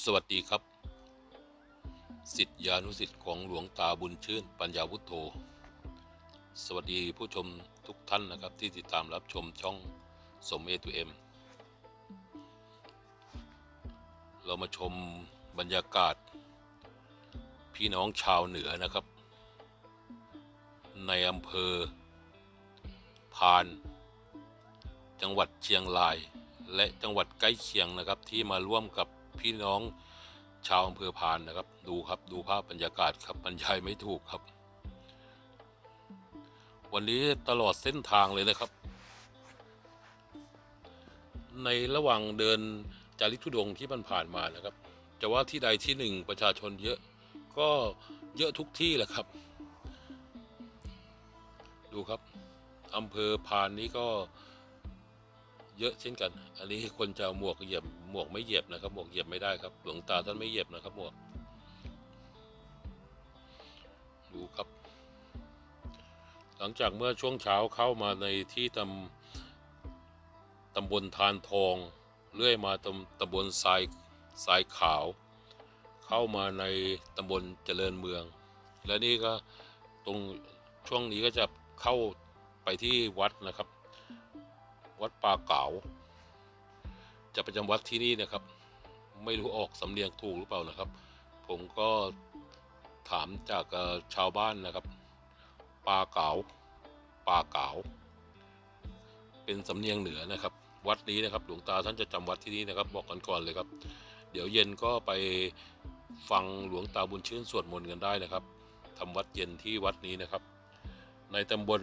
สวัสดีครับ สิทธิานุสิทธิ์ของหลวงตาบุญชื่น ปัญญาวุฒโธ สวัสดีผู้ชมทุกท่านนะครับ ที่ติดตามรับชมช่องสมเอทูเอ็มเรามาชมบรรยากาศ พี่น้องชาวเหนือนะครับ ในอำเภอ พาน จังหวัดเชียงรายและจังหวัดใกล้เคียงนะครับที่มาร่วมกับ พี่น้องชาวอำเภอพานนะครับ ดูครับดูภาพบรรยากาศครับบรรยายไม่ถูกครับ วันนี้ตลอดเส้นทางเลยนะครับ ในระหว่างเดินจาริกทุดงที่มันผ่านมานะครับ จะว่าที่ใดที่หนึ่งประชาชนเยอะก็เยอะทุกที่แหละครับ ดูครับอำเภอพานนี้ก็ เยอะเช่นกัน อันนี้คนจะหมวกเหยียบหมวกไม่เหยียบนะครับ หมวกเหยียบไม่ได้ครับ หลวงตาท่านไม่เหยียบนะครับหมวก ดูครับ หลังจากเมื่อช่วงเช้าเข้ามาในที่ตำตำบลทานทอง เลื่อยมาตำตำบลทรายทรายขาว เข้ามาในตำบลเจริญเมือง และนี่ก็ตรงช่วงนี้ก็จะเข้าไปที่วัดนะครับ วัดป่าเก๋าจะประจำวัดที่นี่นะครับ ไม่รู้ออกสำเนียงถูกหรือเปล่านะครับ ผมก็ถามจากชาวบ้านนะครับป่าเก๋าป่าเก๋าเป็นสำเนียงเหนือนะครับ วัดนี้นะครับหลวงตาท่านจะจำวัดที่นี่นะครับ บอกกันก่อนเลยครับ เดี๋ยวเย็นก็ไปฟังหลวงตาบุญชื่นสวดมนต์กันได้นะครับทำวัดเย็นที่วัดนี้นะครับ ในตำบล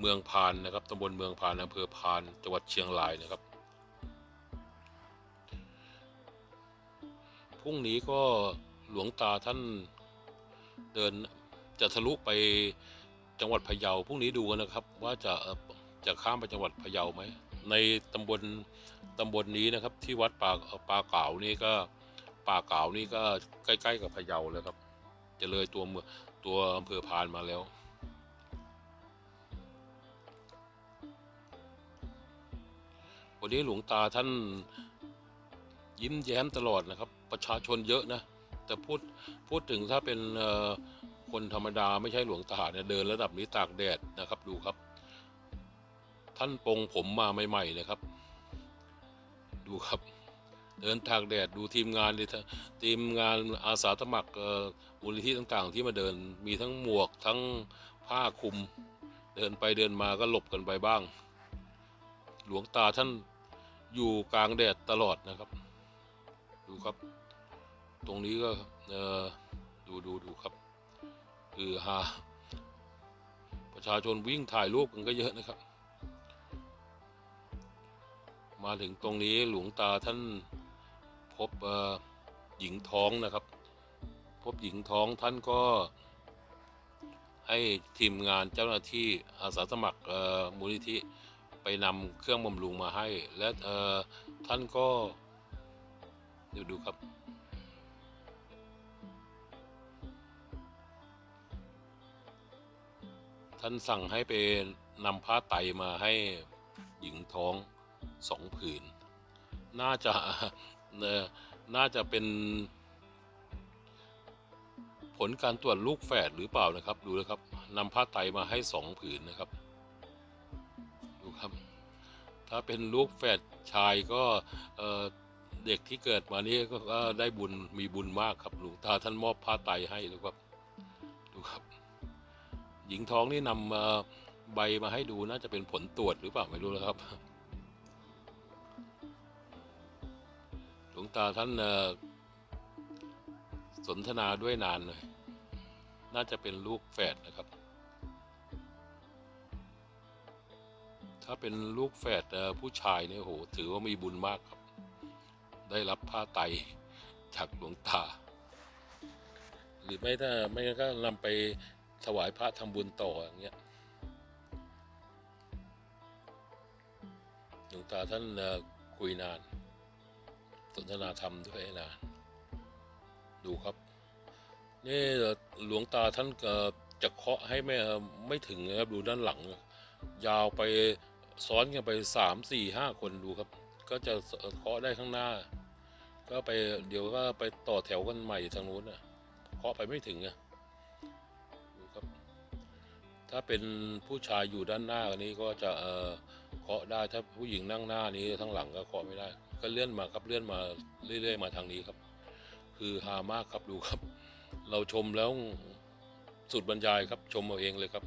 เมืองพานนะครับตำบลเมืองพานอำเภอพานจังหวัดเชียงรายนะครับ พรุ่งนี้ก็หลวงตาท่านเดินจะทะลุไปจังหวัดพะเยาพรุ่งนี้ดูกันนะครับ ว่าจะจะข้ามไปจังหวัดพะเยาไหมในตำบลตำบลนี้นะครับ ที่วัดป่าป่าเก๋านี่ก็ป่าเก๋านี่ก็ใกล้ ๆ กับพะเยาแล้วครับ จะเลยตัวเมืองตัวอำเภอพานมาแล้ว วันนี้หลวงตาท่านยิ้มแย้มตลอดนะครับ ประชาชนเยอะนะ แต่พูดพูดถึงถ้าเป็นคนธรรมดาไม่ใช่หลวงตาเนี่ยเดินระดับนี้ตากแดดนะครับดูครับ ท่านปงผมมาใหม่ๆนะครับ ดูครับ เดินตากแดดดูทีมงานทีมงานอาสาสมัครอ่อมูลนิธิต่างๆ ที่มาเดินมีทั้งหมวกทั้งผ้าคลุม เดินไปเดินมาก็หลบกันไปบ้าง หลวงตาท่านอยู่กลางแดดตลอดนะครับ ดูครับ ตรงนี้ก็เออดูดูดูครับคือฮาประชาชนวิ่งถ่ายรูปกันก็เยอะนะครับ มาถึงตรงนี้หลวงตาท่านพบหญิงท้องนะครับ พบหญิงท้องท่านก็ให้ทีมงานเจ้าหน้าที่อาสาสมัครมูลนิธิ ไปนำเครื่องบำรุงมาให้ และเออท่านก็ดูดูครับ ท่านสั่งให้ไปนำผ้าไตรมาให้หญิงท้องสองผืน น่าจะเน่าจะเป็นผลการตรวจลูกแฝดหรือเปล่านะครับ ดูนะครับนำผ้าไตรมาให้สองผืนนะครับ ถ้าเป็นลูกแฝดชายก็เด็กที่เกิดมานี้ก็ได้บุญมีบุญมากครับหลวงตาท่านมอบผ้าไตรให้ดูครับดูครับ หญิงท้องนี่นำใบมาให้ดูน่าจะเป็นผลตรวจหรือเปล่าไม่รู้นะครับ หลวงตาท่านสนทนาด้วยนานเลยน่าจะเป็นลูกแฝดนะครับ ถ้าเป็นลูกแฝดผู้ชายเนี่ยโหถือว่ามีบุญมากครับ ได้รับผ้าไตจากหลวงตา หรือไม่ถ้าไม่งั้นก็นำไปถวายพระทำบุญต่ออย่างเงี้ยหลวงตาท่านคุยนาน สนทนาธรรมด้วยนานดูครับ นี่หลวงตาท่านจะเคาะให้ไม่ไม่ถึงนะครับดูด้านหลัง ยาวไป ซ้อนกันไปสามสี่ห้าคนดูครับ ก็จะเคาะได้ข้างหน้า ก็ไปเดี๋ยวก็ไปต่อแถวกันใหม่ทางนู้นนะเคาะไปไม่ถึงอะดูครับ ถ้าเป็นผู้ชายอยู่ด้านหน้านี้ก็จะเออเคาะได้ถ้าผู้หญิงนั่งหน้านี้ทั้งหลังก็เคาะไม่ได้ ก็เลื่อนมาครับเลื่อนมาเรื่อย ๆ มาทางนี้ครับ คือฮามากครับดูครับ เราชมแล้วสุดบรรยายครับชมเอาเองเลยครับ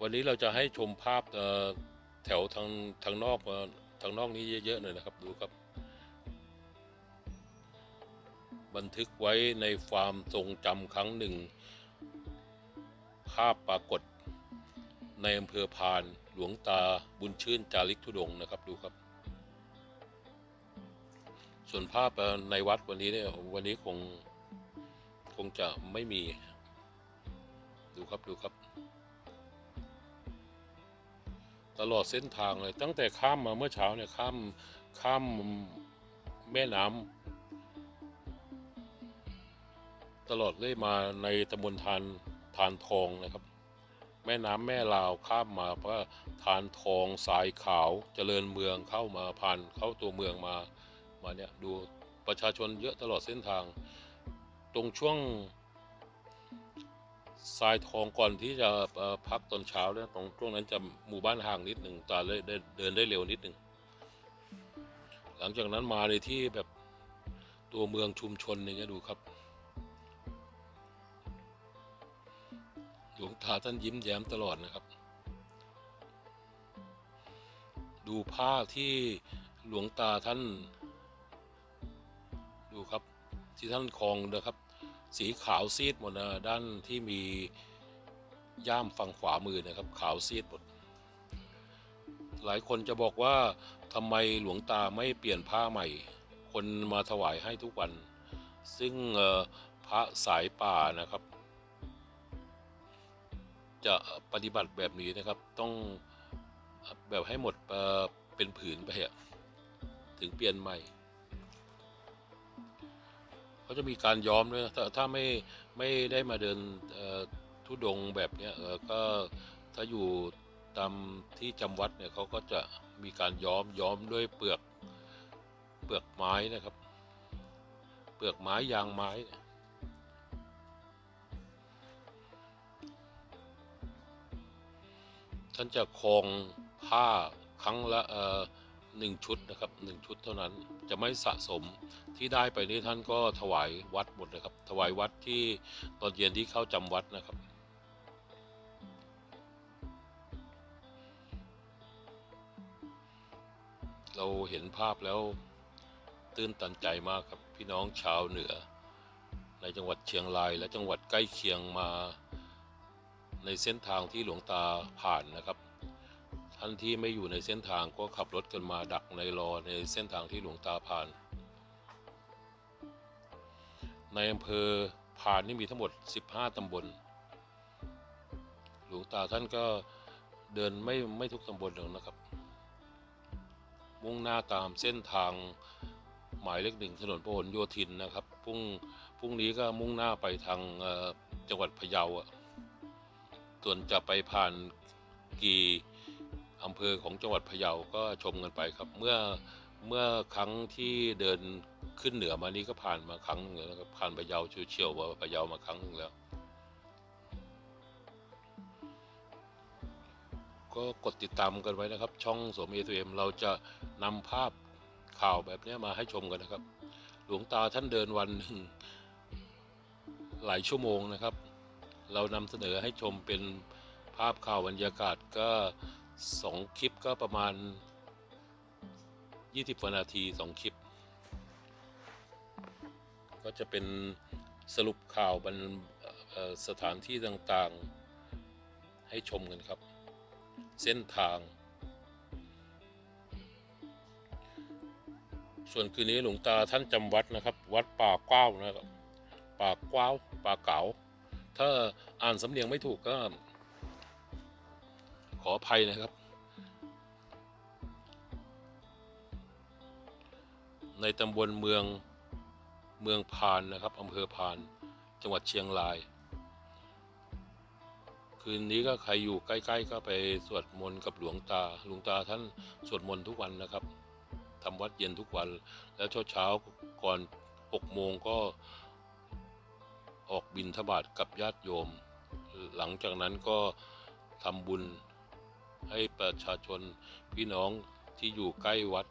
วันนี้เราจะให้ชมภาพแถวทางทางนอกทางนอกนี้เยอะๆหน่อยนะครับดูครับ บันทึกไว้ในความทรงจำครั้งหนึ่ง ภาพปรากฏในอำเภอพานหลวงตาบุญชื่นจาริกธุดงนะครับดูครับ ส่วนภาพในวัดวันนี้เนี่ยวันนี้คงคงจะไม่มี ดูครับดูครับ ตลอดเส้นทางเลย ตั้งแต่ข้ามมาเมื่อเช้าเนี่ยข้ามข้ามแม่น้ำตลอดเลยมาในตำบลทานทานทองนะครับ แม่น้ำแม่ลาวข้ามมาก็ทานทองสายขาวเจริญเมืองเข้ามาผ่านเข้าตัวเมืองมามาเนี่ยดูประชาชนเยอะตลอดเส้นทาง ตรงช่วง ทรายทองก่อนที่จะพักตอนเช้าเนี่ยตรงช่วงนั้นจะหมู่บ้านห่างนิดหนึ่งตาเลยได้เดินได้เร็วนิดหนึ่งหลังจากนั้นมาในที่แบบตัวเมืองชุมชนอย่างเงี้ยดูครับหลวงตาท่านยิ้มแย้มตลอดนะครับ ดูผ้าที่หลวงตาท่าน ดูครับที่ท่านคลองนะครับ สีขาวซีดหมดนะด้านที่มีย่ามฝั่งขวามือนะครับ ขาวซีดหมด หลายคนจะบอกว่าทำไมหลวงตาไม่เปลี่ยนผ้าใหม่ คนมาถวายให้ทุกวัน ซึ่งพระสายป่านะครับ จะปฏิบัติแบบนี้นะครับ ต้องแบบให้หมดเป็นผืนไปอะถึงเปลี่ยนใหม่ เขาจะมีการย้อมด้วยถ้าถ้าไม่ไม่ได้มาเดินทุดงแบบเนี้ยก็ถ้าอยู่ตามที่จำวัดเนี่ยเขาก็จะมีการย้อมย้อมด้วยเปลือกเปลือกไม้นะครับ เปลือกไม้ยางไม้ท่านจะคองผ้าครั้งละเอ่อ หนึ่งชุดนะครับหนึ่งชุดเท่านั้นจะไม่สะสมที่ได้ไปนี้ท่านก็ถวายวัดหมดนะครับ ถวายวัดที่ตอนเย็นที่เข้าจำวัดนะครับเราเห็นภาพแล้วตื้นตันใจมากครับพี่น้องชาวเหนือ ในจังหวัดเชียงรายและจังหวัดใกล้เคียงมา ในเส้นทางที่หลวงตาผ่านนะครับ ท่านที่ไม่อยู่ในเส้นทางก็ขับรถกันมาดักในรอในเส้นทางที่หลวงตาผ่าน ในอำเภอผ่านนี่มีทั้งหมด 15 ตำบล หลวงตาท่านก็เดินไม่ไม่ทุกตำบลหรอกนะครับ มุ่งหน้าตามเส้นทางหมายเลขหนึ่งถนนพหลโยธินนะครับพรุ่งพรุ่งนี้ก็มุ่งหน้าไปทางจังหวัดพะเยาส่วนจะไปผ่านกี่ อำเภอของจังหวัดพะเยาก็ชมกันไปครับ เมื่อเมื่อครั้งที่เดินขึ้นเหนือมานี้ก็ผ่านมาครั้งหนึงแล้วครับผ่านพะเยาเฉียวๆว่าพะเยามาครั้งหนึงแล้ว ก็กดติดตามกันไว้นะครับ ช่องสมเอทเอ็มเราจะนำภาพข่าวแบบนี้มาให้ชมกันนะครับ หลวงตาท่านเดินวันหนึ่งหลายชั่วโมงนะครับ เรานำเสนอให้ชมเป็นภาพข่าวบรรยากาศก็ สองคลิปก็ประมาณ 20กว่านาทีสองคลิป ก็จะเป็นสรุปข่าวบรรสถานที่ต่างๆ ให้ชมกันครับ เส้นทาง ส่วนคืนนี้หลวงตาท่านจำวัดนะครับ วัดป่าก้าวนะครับป่าก้าวป่าเก๋าถ้าอ่านสำเนียงไม่ถูกก็ ขออภัยนะครับ ในตำบลเมืองเมืองพานนะครับอำเภอพาน จังหวัดเชียงราย คืนนี้ก็ใครอยู่ใกล้ ๆ ก็ไปสวดมนต์กับหลวงตา หลวงตาท่านสวดมนต์ทุกวันนะครับทำวัดเย็นทุกวัน แล้วเช้าๆก่อนหกโมงก็ออกบินทบาทกับญาติโยม หลังจากนั้นก็ทำบุญ ให้ประชาชนพี่น้องที่อยู่ใกล้วัด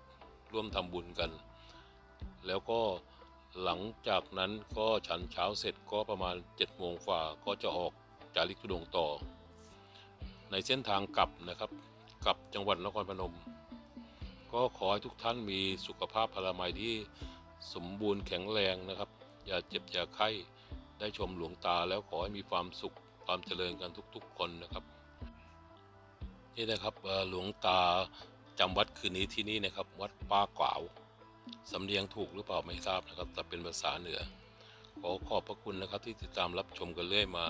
ร่วมทำบุญกัน แล้วก็หลังจากนั้นก็ฉันเช้าเสร็จก็ประมาณ7จ็ดโมงฝ่าก็จะออกจาริกทุดงต่อ ในเส้นทางกลับนะครับกลับจังหวัดนครพนม ก็ขอให้ทุกท่านมีสุขภาพพลามัยที่สมบูรณ์แข็งแรงนะครับ อย่าเจ็บอย่าไข้ได้ชมหลวงตาแล้วขอให้มีความสุขความเจริญกันทุกๆคนนะครับ นี่นะครับหลวงตาจำวัดคืนนี้ที่นี่นะครับ วัดป้ากวาวสำเนียงถูกหรือเปล่าไม่ทราบนะครับ แต่เป็นภาษาเหนือ ขอขอบพระคุณนะครับที่ติดตามรับชมกันเรื่อยมา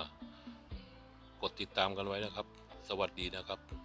กดติดตามกันไว้นะครับ สวัสดีนะครับ